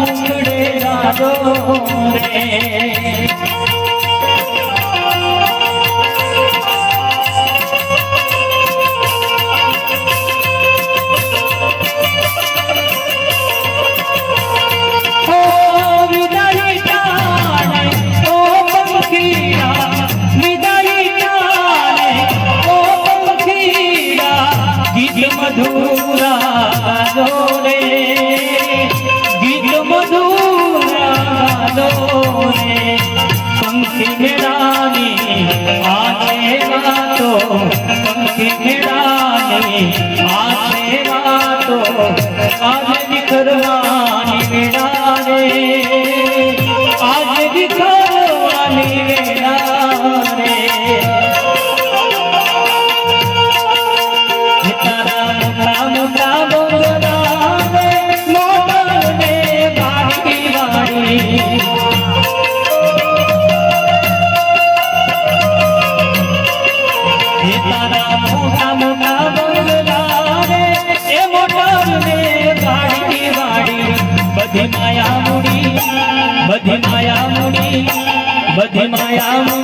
મુકડે જાજો રે પંખી મેળાની આને વાતો પંખી મેળાની આને વાતો આજે નીકળવાની મેળા રે આજે નીકળવાની મેળા રે તારા મોટા મોટા બોલ મોટા ને બાકી વાળી બધી માયા મુની બધી માયા મુની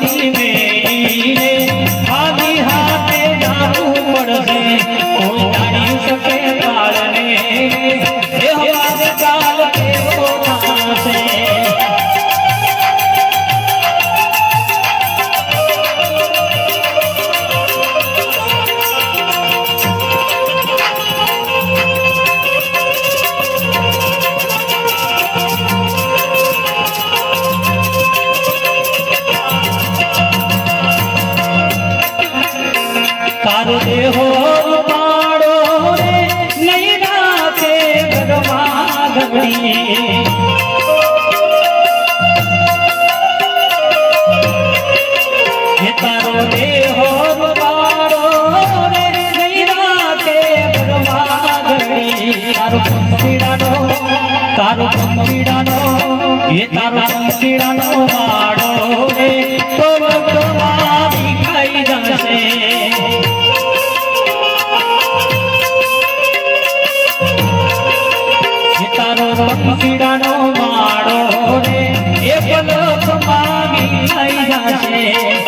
તારો પંપીડાનો તારો પંપીડાનો એ તારો પંપીડાનો વાડો રે. તો વખતવારી ખાઈ જશે. એ તારો પંપીડાનો વાડો રે. એ પલક માગી ખાઈ જશે.